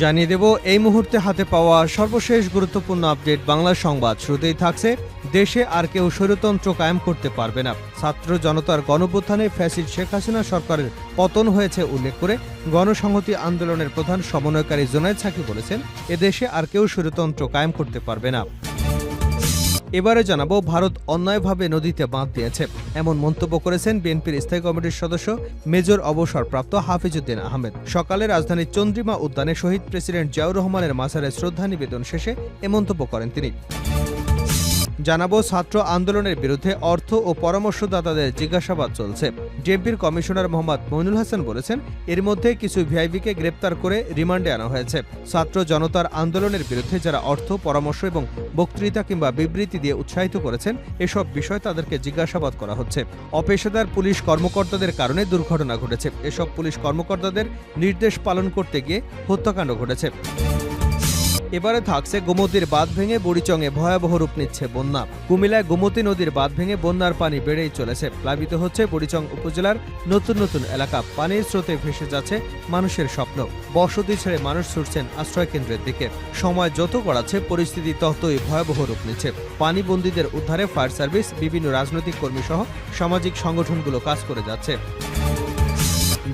জানিয়ে দেব, এই মুহূর্তে হাতে পাওয়া সর্বশেষ গুরুত্বপূর্ণ আপডেট বাংলা সংবাদ। শুরুতেই থাকছে, দেশে আর কেউ স্বৈরতন্ত্র কায়েম করতে পারবে না। ছাত্র জনতার গণপ্রথানে ফ্যাসিড শেখ হাসিনা সরকারের পতন হয়েছে উল্লেখ করে গণসংহতি আন্দোলনের প্রধান সমন্বয়কারী জোনায়দ সাকি বলেছেন এদেশে আর কেউ স্বৈরতন্ত্র কায়েম করতে পারবে না। এবারে জানাব, ভারত অন্যায়ভাবে নদীতে বাঁধ দিয়েছে। এমন মন্তব্য করেছেন বিএনপির স্থায়ী কমিটির সদস্য মেজর অবসরপ্রাপ্ত হাফিজউদ্দিন আহমেদ। সকালে রাজধানীর চন্দ্রিমা উদ্যানে শহীদ প্রেসিডেন্ট জিয়াউর রহমানের মাজারে শ্রদ্ধা নিবেদন শেষে এ মন্তব্য করেন তিনি। জানাব, ছাত্র আন্দোলনের বিরুদ্ধে অর্থ ও পরামর্শদাতাদের জিজ্ঞাসাবাদ চলছে। জেপির কমিশনার মোহাম্মদ মইনুল হাসান বলেছেন, এর মধ্যে কিছু ভিআইপিকে গ্রেপ্তার করে রিমান্ডে আনা হয়েছে। ছাত্র জনতার আন্দোলনের বিরুদ্ধে যারা অর্থ, পরামর্শ এবং বক্তৃতা কিংবা বিবৃতি দিয়ে উৎসাহিত করেছেন, এসব বিষয় তাদেরকে জিজ্ঞাসাবাদ করা হচ্ছে। অপেশাদার পুলিশ কর্মকর্তাদের কারণে দুর্ঘটনা ঘটেছে। এসব পুলিশ কর্মকর্তাদের নির্দেশ পালন করতে গিয়ে হত্যাকাণ্ড ঘটেছে। এবারে থাকছে গোমতীর বাঁধ ভেঙে বুড়িচংয়ে ভয়াবহ রূপ নিচ্ছে বন্যা। কুমিলায় গোমতী নদীর বাঁধ ভেঙে বন্যার পানি বেড়েই চলেছে। প্লাবিত হচ্ছে বুড়িচং উপজেলার নতুন নতুন এলাকা। পানির স্রোতে ভেসে যাচ্ছে মানুষের স্বপ্ন। বসতি ছেড়ে মানুষ ছুটছেন আশ্রয় কেন্দ্রের দিকে। সময় যত গড়াচ্ছে, পরিস্থিতি ততই ভয়াবহ রূপ নিচ্ছে। পানিবন্দীদের উদ্ধারে ফায়ার সার্ভিস, বিভিন্ন রাজনৈতিক কর্মী সহ সামাজিক সংগঠনগুলো কাজ করে যাচ্ছে।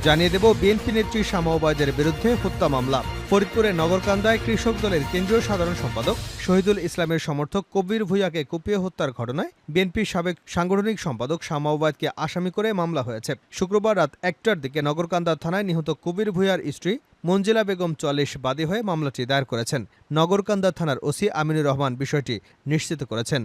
জানিয়ে দেব, বিএনপি নেত্রী শামা ওবায়দের বিরুদ্ধে হত্যা মামলা। ফরিদপুরের নগরকান্দায় কৃষক দলের কেন্দ্রীয় সাধারণ সম্পাদক শহীদুল ইসলামের সমর্থক কবির ভুইয়াকে কুপিয়ে হত্যার ঘটনায় বিএনপির সাবেক সাংগঠনিক সম্পাদক শামা ওবায়দকে আসামি করে মামলা হয়েছে। শুক্রবার রাত একটার দিকে নগরকান্দা থানায় নিহত কবির ভুইয়ার স্ত্রী মঞ্জিলা বেগম চল্লিশ বাদী হয়ে মামলাটি দায়ের করেছেন। নগরকান্দা থানার ওসি আমিনুর রহমান বিষয়টি নিশ্চিত করেছেন।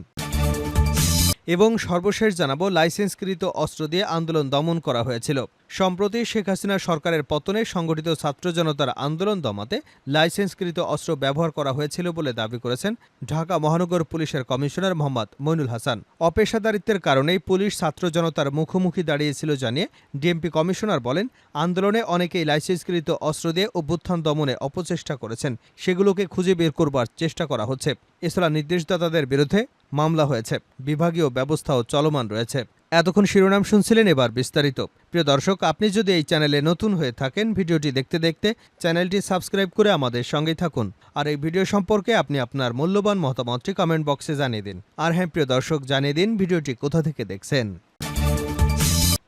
এবং সর্বশেষ জানাব, লাইসেন্সকৃত অস্ত্র দিয়ে আন্দোলন দমন করা হয়েছিল। সম্প্রতি শেখ হাসিনা সরকারের পতনে সংগঠিত ছাত্র জনতার আন্দোলন দমাতে লাইসেন্সকৃত অস্ত্র ব্যবহার করা হয়েছিল বলে দাবি করেছেন ঢাকা মহানগর পুলিশের কমিশনার মোহাম্মদ মইনুল হাসান। অপেশাদারিত্বের কারণেই পুলিশ ছাত্র জনতার মুখোমুখি দাঁড়িয়েছিল জানিয়ে ডিএমপি কমিশনার বলেন, আন্দোলনে অনেকেই লাইসেন্সকৃত অস্ত্র দিয়ে অভ্যুত্থান দমনে অপচেষ্টা করেছেন। সেগুলোকে খুঁজে বের করবার চেষ্টা করা হচ্ছে। এছাড়া নির্দেশদাতাদের বিরুদ্ধে মামলা হয়েছে। বিভাগীয় ব্যবস্থাও চলমান রয়েছে। এতক্ষণ শিরোনাম শুনছিলেন এবার বিস্তারিত। প্রিয় দর্শক, আপনি যদি এই চ্যানেলে নতুন হয়ে থাকেন, ভিডিওটি দেখতে দেখতে চ্যানেলটি সাবস্ক্রাইব করে আমাদের সঙ্গেই থাকুন। আর এই ভিডিও সম্পর্কে আপনি আপনার মূল্যবান মতামতটি কমেন্ট বক্সে জানিয়ে দিন। আর হ্যাঁ প্রিয় দর্শক, জানিয়ে দিন ভিডিওটি কোথা থেকে দেখছেন।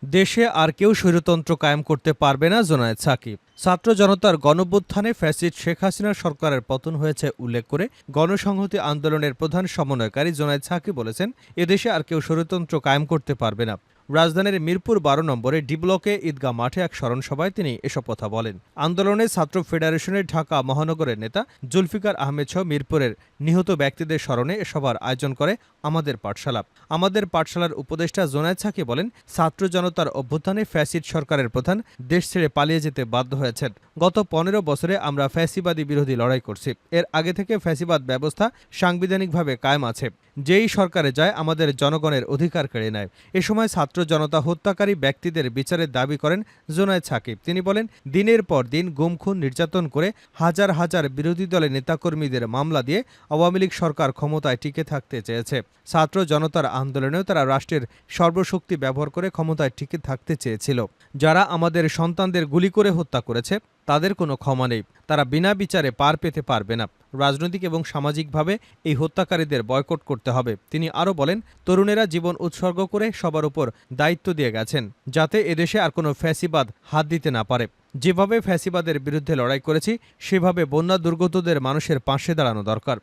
দেশে আর কেউ স্বৈরতন্ত্র কায়েম করতে পারবে না জোনায়েদ সাকিব। ছাত্র জনতার গণভ্যুত্থানে ফ্যাসিড শেখ হাসিনার সরকারের পতন হয়েছে উল্লেখ করে গণসংহতি আন্দোলনের প্রধান সমন্বয়কারী জোনায়েদ সাকিব বলেছেন, এদেশে আর কেউ স্বৈরতন্ত্র কায়েম করতে পারবে না। রাজধানীর মিরপুর বারো নম্বরে ডি ব্লকে ঈদগাহ মাঠে এক স্মরণ সভায় তিনি এসব কথা বলেন। আন্দোলনে ছাত্র ফেডারেশনের ঢাকা মহানগরের নেতা জুলফিকার আহমেদ সহ মিরপুরের নিহত ব্যক্তিদের স্মরণে সভার আয়োজন করে আমাদের পাঠশালা। আমাদের পাঠশালার উপদেষ্টা জোনায়েদ সাকি বলেন, ছাত্র জনতার অভ্যুত্থানে ফ্যাসিড সরকারের প্রধান দেশ ছেড়ে পালিয়ে যেতে বাধ্য হয়েছেন। গত পনেরো বছরে আমরা ফ্যাসিবাদী বিরোধী লড়াই করছি। এর আগে থেকে ফ্যাসিবাদ ব্যবস্থা সাংবিধানিকভাবে কায়েম আছে। যেই সরকারে যায়, আমাদের জনগণের অধিকার কেড়ে নেয়। এ সময় ছাত্র জনতা হত্যাকারী ব্যক্তিদের বিচারের দাবি করেন জোনায় সাকিব। তিনি বলেন, দিনের পর দিন গুমখুন নির্যাতন করে হাজার হাজার বিরোধী দলের নেতাকর্মীদের মামলা দিয়ে আওয়ামী লীগ সরকার ক্ষমতায় টিকে থাকতে চেয়েছে। ছাত্র জনতার আন্দোলনেও তারা রাষ্ট্রের সর্বশক্তি ব্যবহার করে ক্ষমতায় টিকে থাকতে চেয়েছিল। যারা আমাদের সন্তানদের গুলি করে হত্যা করেছে তাদের কোনো ক্ষমা নেই। তারা বিনা বিচারে পার পেতে পারবে না। রাজনৈতিক এবং সামাজিকভাবে এই হত্যাকারীদের বয়কট করতে হবে। তিনি আরও বলেন, তরুণেরা জীবন উৎসর্গ করে সবার উপর দায়িত্ব দিয়ে গেছেন, যাতে এদেশে আর কোনো ফ্যাসিবাদ হাত দিতে না পারে। যেভাবে ফ্যাসিবাদের বিরুদ্ধে লড়াই করেছি, সেভাবে বন্যা দুর্গতদের মানুষের পাশে দাঁড়ানো দরকার।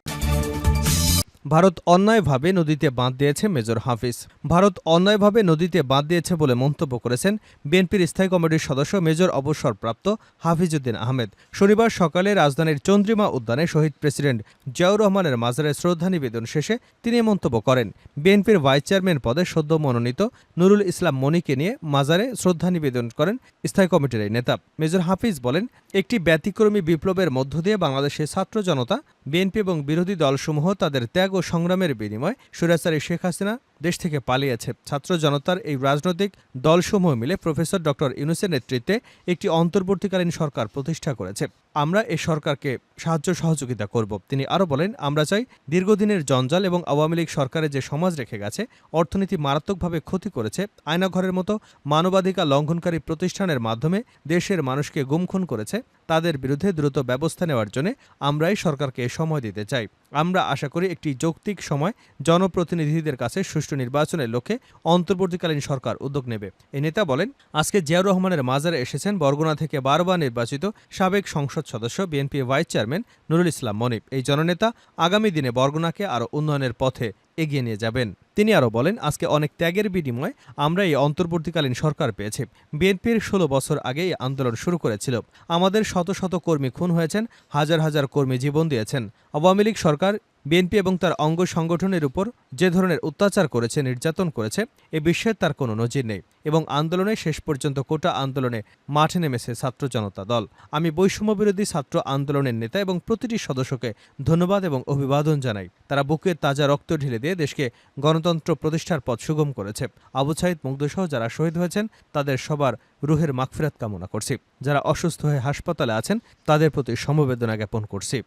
ভারত অন্যায়ভাবে নদীতে বাঁধ দিয়েছে মেজর হাফিজ। ভারত অন্যায়ভাবে নদীতে বাঁধ দিয়েছে বলে মন্তব্য করেছেন বিএনপির স্থায়ী কমিটির সদস্য মেজর অবসরপ্রাপ্ত হাফিজউদ্দিন আহমেদ। শনিবার সকালে রাজধানীর চন্দ্রিমা উদ্যানে শহীদ প্রেসিডেন্ট জিয়াউর রহমানের মাজারে শ্রদ্ধা নিবেদন শেষে তিনি মন্তব্য করেন, বিএনপির ভাইস চেয়ারম্যান পদে সদ্য মনোনীত নুরুল ইসলাম মনিকে নিয়ে মাজারে শ্রদ্ধা নিবেদন করেন স্থায়ী কমিটির এই নেতা। মেজর হাফিজ বলেন, একটি ব্যতিক্রমী বিপ্লবের মধ্য দিয়ে বাংলাদেশের ছাত্র জনতা বিএনপি এবং বিরোধী দলসমূহ তাদের ত্যাগ ও সংগ্রামের বিনিময় সুরাচারী শেখ হাসিনা দেশ থেকে পালিয়েছে। ছাত্র জনতার এই রাজনৈতিক দলসমূহ মিলে প্রফেসর ডক্টর ইউনুসের নেতৃত্বে একটি অন্তর্বর্তীকালীন সরকার প্রতিষ্ঠা করেছে। আমরা এ সরকারকে সাহায্য সহযোগিতা করব। তিনি আরও বলেন, আমরা চাই দীর্ঘদিনের জঞ্জাল এবং আওয়ামী লীগ সরকারের যে সমাজ রেখে গেছে, অর্থনীতি মারাত্মকভাবে ক্ষতি করেছে, আয়নাঘরের মতো মানবাধিকার লঙ্ঘনকারী প্রতিষ্ঠানের মাধ্যমে দেশের মানুষকে গুমখুন করেছে, তাদের বিরুদ্ধে দ্রুত ব্যবস্থা নেওয়ার জন্য আমরাই সরকারকে সময় দিতে চাই। আমরা আশা করি একটি যৌক্তিক সময় জনপ্রতিনিধিদের কাছে সুষ্ঠু নির্বাচনের লক্ষ্যে অন্তর্বর্তীকালীন সরকার উদ্যোগ নেবে। এই নেতা বলেন, আজকে জিয়াউর রহমানের মাজারে এসেছেন বরগুনা থেকে বারবার নির্বাচিত সাবেক সংসদ সদস্য BNP vice chairman Nurul Islam Monib. এই জননেতা আগামী দিনে বরগুনাকে আরও উন্নয়নের পথে এগিয়ে নিয়ে যাবেন। তিনি আরও বলেন, আজকে অনেক ত্যাগের বিনিময়ে আমরা এই অন্তর্বর্তীকালীন সরকার পেয়েছি। বিএনপির ষোলো বছর আগে এই আন্দোলন শুরু করেছিল। আমাদের শত শত কর্মী খুন হয়েছেন, হাজার হাজার কর্মী জীবন দিয়েছেন। আওয়ামী লীগ সরকার বিএনপি এবং তার অঙ্গ সংগঠনের উপর যে ধরনের অত্যাচার করেছে, নির্যাতন করেছে, এ বিশ্বের তার কোনো নজির নেই এবং আন্দোলনে শেষ পর্যন্ত কোটা আন্দোলনে মাঠে নেমেছে ছাত্র জনতা দল। আমি বৈষম্যবিরোধী ছাত্র আন্দোলনের নেতা এবং প্রতিটি সদস্যকে ধন্যবাদ এবং অভিবাদন জানাই। তারা বুকে তাজা রক্ত ঢেলে দিয়ে দেশকে গণতন্ত্র প্রতিষ্ঠার পথ সুগম করেছে। আবু সাইদ মুগ্ধসহ যারা শহীদ হয়েছেন, তাদের সবার রুহের মাগফিরাত কামনা করছি। যারা অসুস্থ হয়ে হাসপাতালে আছেন, তাদের প্রতি সমবেদনা জ্ঞাপন করছি।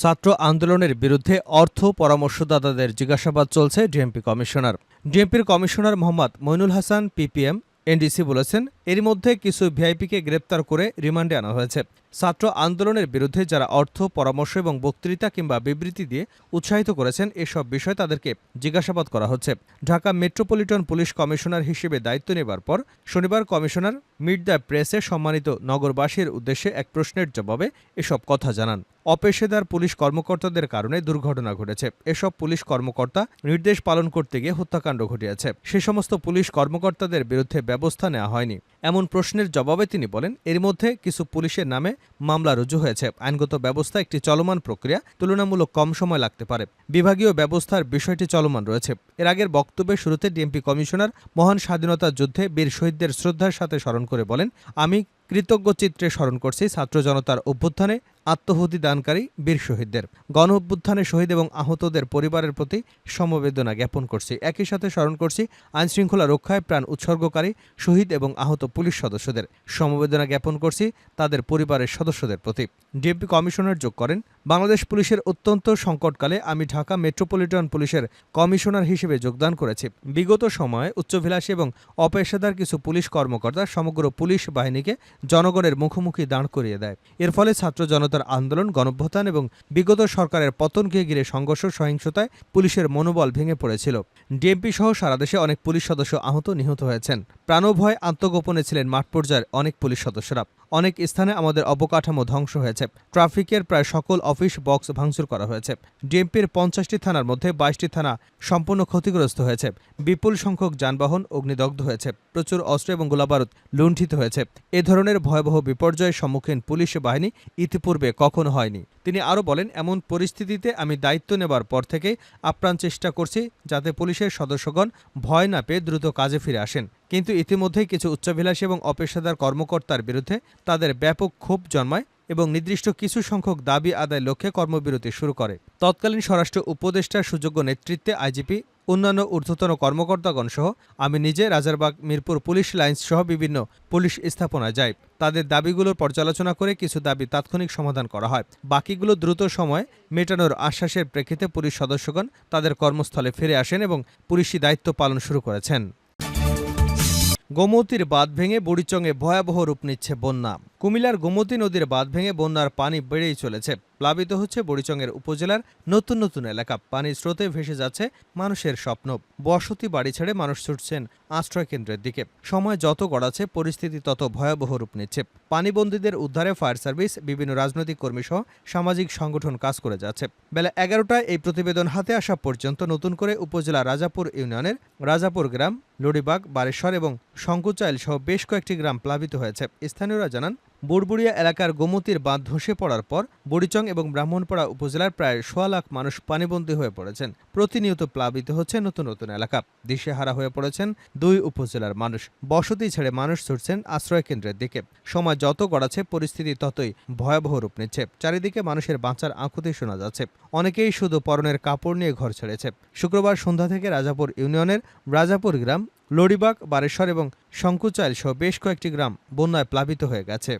ছাত্র আন্দোলনের বিরুদ্ধে অর্থ পরামর্শদাতাদের জিজ্ঞাসাবাদ চলছে DMP commissioner. ডিএমপির commissioner Mohammad Moinul Hasan, PPM, NDC বলেছেন এর মধ্যে কিছু ভিআইপিকে গ্রেপ্তার করে রিমান্ডে আনা হয়েছে। ছাত্র আন্দোলনের বিরুদ্ধে যারা অর্থ, পরামর্শ এবং বক্তৃতা কিংবা বিবৃতি দিয়ে উৎসাহিত করেছেন, এসব বিষয়ে তাদেরকে জিজ্ঞাসাবাদ করা হচ্ছে। ঢাকা মেট্রোপলিটন পুলিশ কমিশনার হিসেবে দায়িত্ব নেবার পর শনিবার কমিশনার মিট দ্য প্রেসে সম্মানিত নগরবাসীর উদ্দেশ্যে এক প্রশ্নের জবাবে এসব কথা জানান। অপেশাদার পুলিশ কর্মকর্তাদের কারণে দুর্ঘটনা ঘটেছে। এসব পুলিশ কর্মকর্তা নির্দেশ পালন করতে গিয়ে হত্যাকাণ্ড ঘটিয়েছে। সে সমস্ত পুলিশ কর্মকর্তাদের বিরুদ্ধে ব্যবস্থা নেওয়া হয়নি। এমন প্রশ্নের জবাবে তিনি বলেন, এর মধ্যে কিছু পুলিশের নামে মামলা রুজু হয়েছে। আইনগত ব্যবস্থা একটি চলমান প্রক্রিয়া, তুলনামূলক কম সময় লাগতে পারে। বিভাগীয় ব্যবস্থার বিষয়টি চলমান রয়েছে। এর আগের বক্তব্যের শুরুতে ডিএমপি কমিশনার মহান স্বাধীনতা যুদ্ধে বীর শহীদদের শ্রদ্ধার সাথে স্মরণ করে বলেন, আমি কৃতজ্ঞ চিত্রে স্মরণ করছি ছাত্র জনতার অভ্যুত্থানে আত্মহুতি দানকারী বীর শহীদদের। গণ অভ্যুত্থানে শহীদ এবং আহতদের পরিবারের প্রতি সমবেদনা জ্ঞাপন করছি। একই সাথে স্মরণ করছি, আইনশৃঙ্খলা রক্ষায় প্রাণ উৎসর্গকারী শহীদ এবং আহত পুলিশ সদস্যদের। সমবেদনা জ্ঞাপন করছি তাদের পরিবারের সদস্যদের প্রতি। ডিএমপি কমিশনার যোগ করেন বাংলাদেশ পুলিশের অত্যন্ত সংকটকালে আমি ঢাকা মেট্রোপলিটন পুলিশের কমিশনার হিসেবে যোগদান করেছি। বিগত সময়ে উচ্চভিলাষী এবং অপেশাদার কিছু পুলিশ কর্মকর্তা সমগ্র পুলিশ বাহিনীকে জনগণের মুখোমুখি দাঁড় করিয়ে দেয়। এর ফলে ছাত্র জনতার আন্দোলন গণভ্যুত্থান এবং বিগত সরকারের পতনকে ঘিরে সংঘর্ষ, সহিংসতায় পুলিশের মনোবল ভেঙে পড়েছিল। ডিএমপি সহ সারা দেশে অনেক পুলিশ সদস্য আহত, নিহত হয়েছেন। প্রাণভয় আত্মগোপনে ছিলেন মাঠ পর্যায়ের অনেক পুলিশ সদস্যরা। অনেক স্থানে আমাদের অবকাঠামো ধ্বংস হয়েছে। ট্রাফিকের প্রায় সকল অফিস বক্স ভাঙচুর করা হয়েছে। ডিএমপির পঞ্চাশটি থানার মধ্যে বাইশটি থানা সম্পূর্ণ ক্ষতিগ্রস্ত হয়েছে। বিপুল সংখ্যক যানবাহন অগ্নিদগ্ধ হয়েছে। প্রচুর অস্ত্র এবং গোলাবারুদ লুণ্ঠিত হয়েছে। এ ধরনের ভয়াবহ বিপর্যয়ের সম্মুখীন পুলিশ বাহিনী ইতিপূর্বে কখনো হয়নি। তিনি আরও বলেন, এমন পরিস্থিতিতে আমি দায়িত্ব নেবার পর থেকে আপ্রাণ চেষ্টা করছি যাতে পুলিশের সদস্যগণ ভয় না পেয়ে দ্রুত কাজে ফিরে আসেন। কিন্তু ইতিমধ্যেই কিছু উচ্চাভিলাষী এবং অপেশাদার কর্মকর্তার বিরুদ্ধে তাদের ব্যাপক ক্ষোভ জন্মায় এবং নির্দিষ্ট কিছু সংখ্যক দাবি আদায় লক্ষ্যে কর্মবিরতি শুরু করে। তৎকালীন স্বরাষ্ট্র উপদেষ্টার সুযোগ্য নেতৃত্বে আইজিপি, অন্যান্য ঊর্ধ্বতন কর্মকর্তাগণ সহ আমি নিজে রাজারবাগ, মিরপুর পুলিশ লাইন্স সহ বিভিন্ন পুলিশ স্থাপনায় যাই। তাদের দাবিগুলোর পর্যালোচনা করে কিছু দাবি তাৎক্ষণিক সমাধান করা হয়। বাকিগুলো দ্রুত সময় মেটানোর আশ্বাসের প্রেক্ষিতে পুলিশ সদস্যগণ তাদের কর্মস্থলে ফিরে আসেন এবং পুলিশি দায়িত্ব পালন শুরু করেছেন। গোমতীর বাঁধ ভেঙে বুড়িচংয়ে ভয়াবহ রূপ নিচ্ছে বন্যা। কুমিল্লার গোমতী নদীর বাঁধ ভেঙে বন্যার পানি বেড়েই চলেছে। প্লাবিত হচ্ছে বুড়িচংয়ের উপজেলার নতুন নতুন এলাকা। পানির স্রোতে ভেসে যাচ্ছে মানুষের স্বপ্ন। বসতি বাড়ি ছেড়ে মানুষ ছুটছেন আশ্রয় কেন্দ্রের দিকে। সময় যত গড়াচ্ছে, পরিস্থিতি তত ভয়াবহ রূপ নিচ্ছে। পানিবন্দীদের উদ্ধারে ফায়ার সার্ভিস, বিভিন্ন রাজনৈতিক কর্মী সহ সামাজিক সংগঠন কাজ করে যাচ্ছে। বেলা এগারোটায় এই প্রতিবেদন হাতে আসা পর্যন্ত নতুন করে উপজেলা রাজাপুর ইউনিয়নের রাজাপুর গ্রাম, লড়িবাগ, বারেশ্বর এবং শঙ্কুচাইল সহ বেশ কয়েকটি গ্রাম প্লাবিত হয়েছে। স্থানীয়রা জানান বুড়বুড়িয়া এলাকার গোমতীর বাঁধ ধসে পড়ার পর বড়িচং এবং ব্রাহ্মণপাড়া উপজেলার প্রায় সোয়া লাখ মানুষ পানিবন্দী হয়ে পড়েছেন। প্রতিনিয়ত প্লাবিত হচ্ছে নতুন নতুন এলাকা। দিশেহারা হয়ে পড়েছেন দুই উপজেলার মানুষ। বসতি ছেড়ে মানুষ ছুটছেন আশ্রয় কেন্দ্রের দিকে। সময় যত গড়াচ্ছে, পরিস্থিতি ততই ভয়াবহ রূপ নিচ্ছে। চারিদিকে মানুষের বাঁচার আঁকুতি শোনা যাচ্ছে। অনেকেই শুধু পরনের কাপড় নিয়ে ঘর ছেড়েছে। শুক্রবার সন্ধ্যা থেকে রাজাপুর ইউনিয়নের রাজাপুর গ্রাম, লড়িবাগ, বারেশ্বর এবং শঙ্কুচাইল সহ বেশ কয়েকটি গ্রাম বন্যায় প্লাবিত হয়ে গেছে।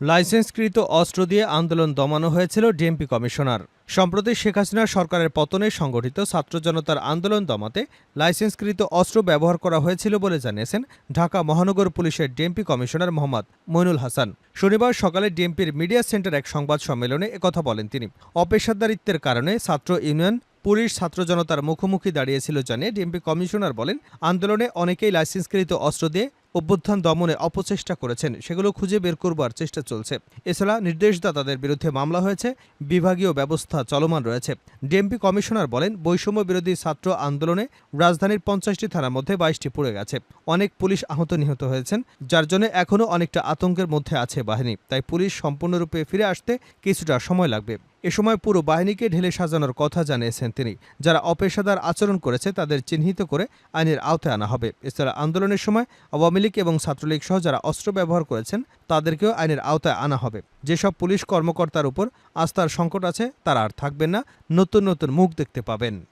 লাইসেন্সকৃত অস্ত্র দিয়ে আন্দোলন দমানো হয়েছিল ডিএমপি কমিশনার। সম্প্রতি শেখ হাসিনার সরকারের পতনে সংগঠিত ছাত্র জনতার আন্দোলন দমাতে লাইসেন্সকৃত অস্ত্র ব্যবহার করা হয়েছিল বলে জানিয়েছেন ঢাকা মহানগর পুলিশের ডিএমপি কমিশনার মোহাম্মদ মইনুল হাসান। শনিবার সকালে ডিএমপির মিডিয়া সেন্টার এক সংবাদ সম্মেলনে একথা বলেন তিনি। অপেশাদারিত্বের কারণে ছাত্র ইউনিয়ন পুলিশ ছাত্র জনতার মুখোমুখি দাঁড়িয়েছিল জানিয়ে ডিএমপি কমিশনার বলেন, আন্দোলনে অনেকেই লাইসেন্সকৃত অস্ত্র দিয়ে অভ্যুত্থান দমনে অপচেষ্টা করেছেন, সেগুলো খুঁজে বের করবার চেষ্টা চলছে। এছাড়া নির্দেশদাতাদের বিরুদ্ধে মামলা হয়েছে, বিভাগীয় ব্যবস্থা চলমান রয়েছে। ডিএমপি কমিশনার বলেন, বৈষম্য বিরোধী ছাত্র আন্দোলনে রাজধানীর পঞ্চাশটি থানার মধ্যে বাইশটি পুড়ে গেছে। অনেক পুলিশ আহত নিহত হয়েছেন, যার জন্য এখনও অনেকটা আতঙ্কের মধ্যে আছে বাহিনী। তাই পুলিশ সম্পূর্ণরূপে ফিরে আসতে কিছুটা সময় লাগবে। এ সময় পুরো বাহিনীকে ঢেলে সাজানোর কথা জানিয়েছেন তিনি, যারা অপেশাদার আচরণ করেছে তাদের চিহ্নিত করে আইনের আওতায় আনা হবে। এছাড়া আন্দোলনের সময় আওয়ামী লীগ এবং ছাত্রলীগ সহ যারা অস্ত্র ব্যবহার করেছেন, তাদেরকেও আইনের আওতায় আনা হবে। যেসব পুলিশ কর্মকর্তার উপর আস্থার সংকট আছে, তারা আর থাকবেন না। নতুন নতুন মুখ দেখতে পাবেন।